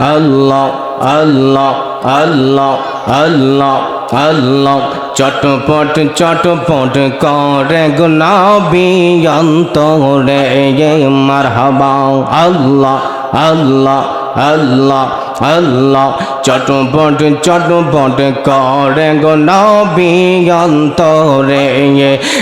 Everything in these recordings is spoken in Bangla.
আল্লাহ আল্লাহ আল্লাহ আল্লাহ আল্লাহ। চটপট চটপট করে গুনাবি অন্তরে মারহাবা। আল্লাহ আল্লাহ আল্লাহ। আল্লাহ, চটপট চটপট করে গো নবী অন্তরে।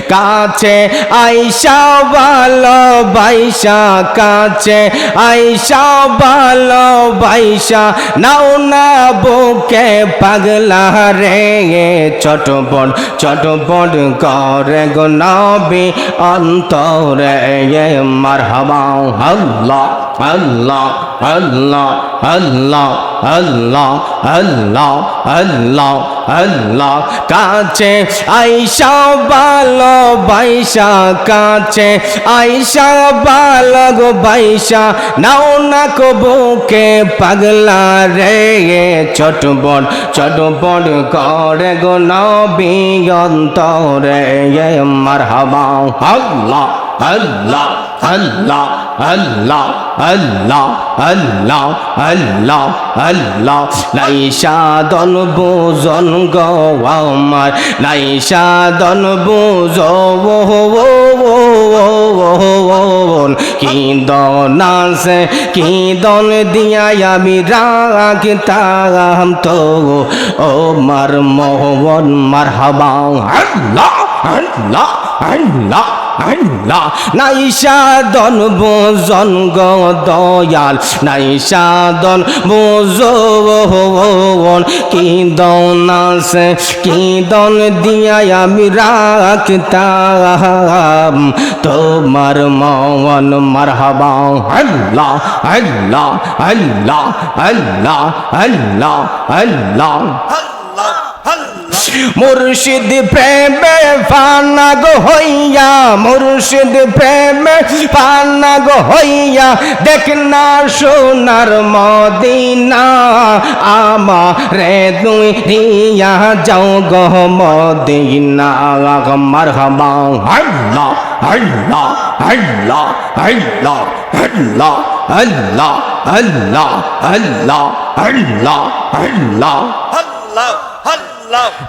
কাছে আইসা ভালো বাইসা কাছে আইসা ভালো বাইসা নাও না বুকে পাগলা রে। চটপট চটপট করে গো নবী অন্তরে। মারহাবা, আল্লাহ আল্লাহ আল্লাহ আল্লাহ। আল্লাহ আল্লাহ আল্লাহ আল্লাহ। কাছে আইসা ভালো বাইসা কাছে। আইসা ভালো গো, বাইসা, নাও না কো বুকে পাগলা রে। চটবট চটবট করে গো নবী অন্তরে। মারহাবা, আল্লাহ আল্লাহ আল্লাহ। আল্লাহ আল্লাহ আল্লাহ আল্লাহ আল্লাহ। নাই সাধন বোজন গো আমার নাই সাধন বোজ কি দন আছে, কি দন দিয়া আমি রাখতাম তো। ও মার মোহন, মার হাবা। আল্লাহ আল্লাহ আল্লাহ। আল্লাহ নাই সাধন বোজন গো দয়াল নাই সাধন বোজন কি দন আছে, কি দন দিয়া আমি রাখতাম, তোমার মন মারহাবা। আল্লাহ আল্লাহ আল্লাহ আল্লাহ আল্লাহ আল্লাহ। মুর্শিদ প্রেমে ফানা গো হইয়া মুর্শিদ প্রেমে ফানা গো হইয়া দেখ না সোনার মদিনা আমারে দুই দিয়া যাও গো মদিনা মারহাবা আল্লাহ আল্লাহ আল্লাহ আল্লাহ আল্লাহ আল্লাহ আল্লাহ আল্লাহ আল্লাহ আল্লাহ আল্লাহ আল্লাহ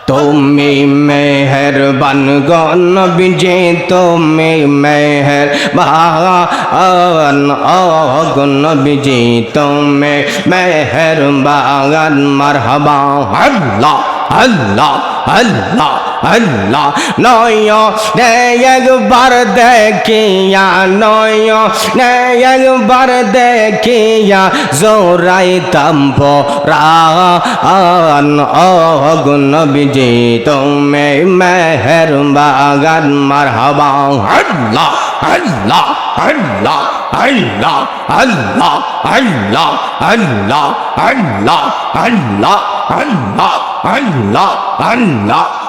তুমি মেহরবান গন বিজে তুমি মেহর বাগান অগন বিজে তুমি মেহর বাগান মারহাবা আল্লাহ আল্লাহ আল্লাহ আল্লাহ নয় নে একবার দেখিয়া নয় নে একবার দেখিয়া জোরাই তাম্প রান অগুন বিজে তুমি মেহের বাগান মার হবা আল্লাহ আল্লাহ আল্লাহ আল্লাহ আল্লাহ আল্লাহ আল্লাহ আল্লাহ আল্লাহ আল্লাহ আল্লাহ আল্লাহ আল্লাহ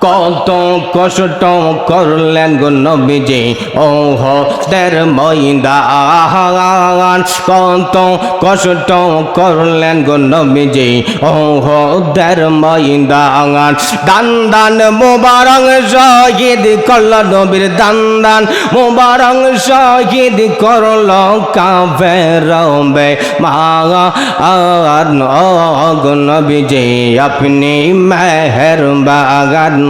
কত কষ্ট করলেন গো নবীজি? ওহ, দের ময়দান। কত কষ্ট করলেন গো নবীজি? ওহ, দের ময়দান। দান দান মোবারক শহীদ করল নবীর দান দান। মোবারক শহীদ করল কাফের মা নবীজি, আপনি মেহের বাগান